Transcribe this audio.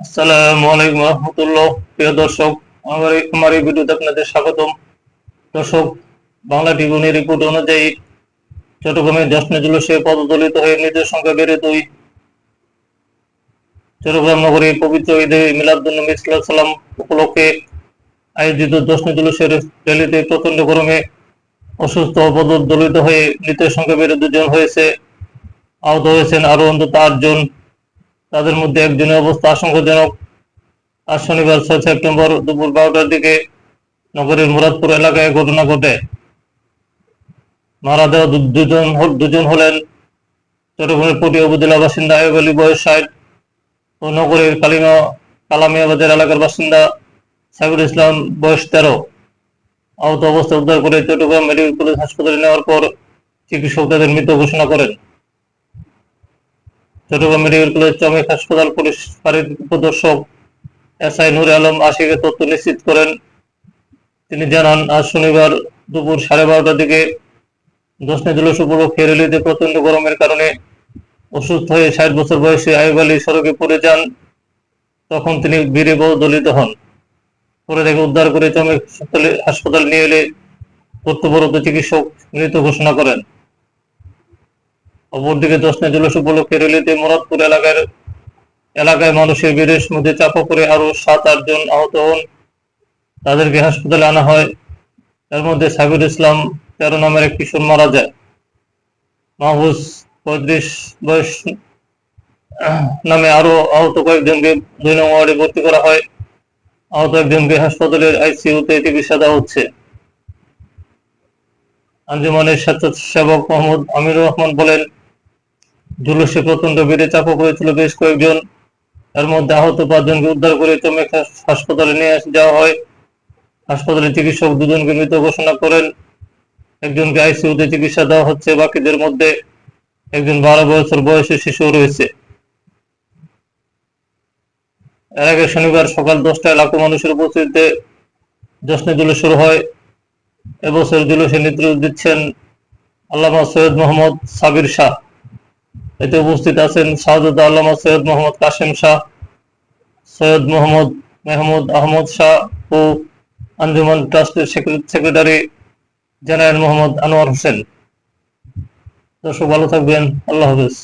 আসসালামু আলাইকুম রহমতুল্লাহ। প্রিয় দর্শক, আমার আমার এই ভিডিওতে আপনাদের স্বাগতম। দর্শক, বাংলা রিপোর্ট অনুযায়ী চট্টগ্রামের পদদলিত হয়ে মৃতের সংখ্যা বেড়ে দুই। চট্টগ্রাম নগরীর পবিত্র ঈদে মিলাদুন্নবী সাল্লাম উপলক্ষে আয়োজিত জশ্নে জুলুসের র্যালিতে প্রচণ্ড গরমে অসুস্থ পদদলিত হয়ে মৃতের সংখ্যা বেড়ে দুজন হয়েছে। আহত হয়েছেন আরও অন্তত আটজন। তাদের মধ্যে একজনের অবস্থা আশঙ্কাজনক। আজ শনিবার ছয় সেপ্টেম্বর দুপুর বারোটার দিকে নগরের মুরাদপুর এলাকায় ঘটনা ঘটে। মারা দেওয়া দুজন দুজন হলেন চট্টগ্রামের পটি উপজেলা বাসিন্দা আয়ুব আলী, বয়স ষাট, ও নগরের কালিমা কালামিয়া বাজার এলাকার বাসিন্দা সাইবুল ইসলাম, বয়স তেরো। আহত অবস্থা উদ্ধার করে চট্টগ্রাম মেডিকেল কলেজ হাসপাতালে নেওয়ার পর চিকিৎসক তাদের মৃত ঘোষণা করেন। চট্টগ্রাম মেডিকেল কলেজ চমেক হাসপাতাল পুলিশ ফাঁড়ির উপদর্শক এস আই নুর আলম আশিকের তথ্য নিশ্চিত করেন। তিনি জানান, আজ শনিবার দুপুর সাড়ে বারোটার দিকে দশনে জুলুস উপলক্ষে রেলিতে প্রচণ্ড গরমের কারণে অসুস্থ হয়ে ষাট বছর বয়সে আয়ুব আলী সড়কে পড়ে যান। তখন তিনি বীরে দলিত হন। পরে তাকে উদ্ধার করে চমেক হাসপাতালে নিয়ে এলে কর্তব্যরত চিকিৎসক মৃত ঘোষণা করেন। অপরদিকে দশনে জুলুস উপলক্ষে রেলিতে মুরাদপুর এলাকার এলাকায় মানুষের ভিড়ের মধ্যে চাপা পড়ে আরও সাত, আট জন আহত হন। তাদেরকে হাসপাতালে আনা হয়। এর মধ্যে সাবির ইসলাম তেরো নামের এক কিশোর মারা যায়। মাহবুজ পঁয়ত্রিশ বয়স, নামে আরও আহত কয়েকজনকে দুই নং ওয়ার্ডে ভর্তি করা হয়। আহত একজনকে হাসপাতালের আইসিইউতে চিকিৎসা দেওয়া হচ্ছে। আঞ্জুমানের স্বেচ্ছাসেবক মোহাম্মদ আমিরুর রহমান বলেন জুলুসে প্রচণ্ড বেড়ে চাপা পড়েছিল বেশ কয়েকজন। এর মধ্যে আহত পাঁচজনকে উদ্ধার করে চমেক হাসপাতালে নিয়ে আস- যাওয়া হয়। হাসপাতালে চিকিৎসক দুজনকে মৃত ঘোষণা করেন। একজনকে আইসিউতে চিকিৎসা দেওয়া হচ্ছে, বাকিদের মধ্যে একজন বারো বছর বয়সী শিশু রয়েছে। এর আগে শনিবার সকাল দশটায় লাখো মানুষের উপস্থিতিতে জশ্নে জুলুস শুরু হয়। এবছর জুলুসে নেতৃত্ব দিচ্ছেন আল্লামা সৈয়দ মোহাম্মদ সাবির শাহ। এতে উপস্থিত আছেন শাহজাদ আল্লামা সৈয়দ মোহাম্মদ কাশেম শাহ, সৈয়দ মোহাম্মদ মেহমুদ আহমদ শাহ ও আঞ্জুমান ট্রাস্টের সেক্রেটারি জেনারেল মোহাম্মদ আনোয়ার হোসেন। দর্শক, ভালো থাকবেন। আল্লাহ হাফিজ।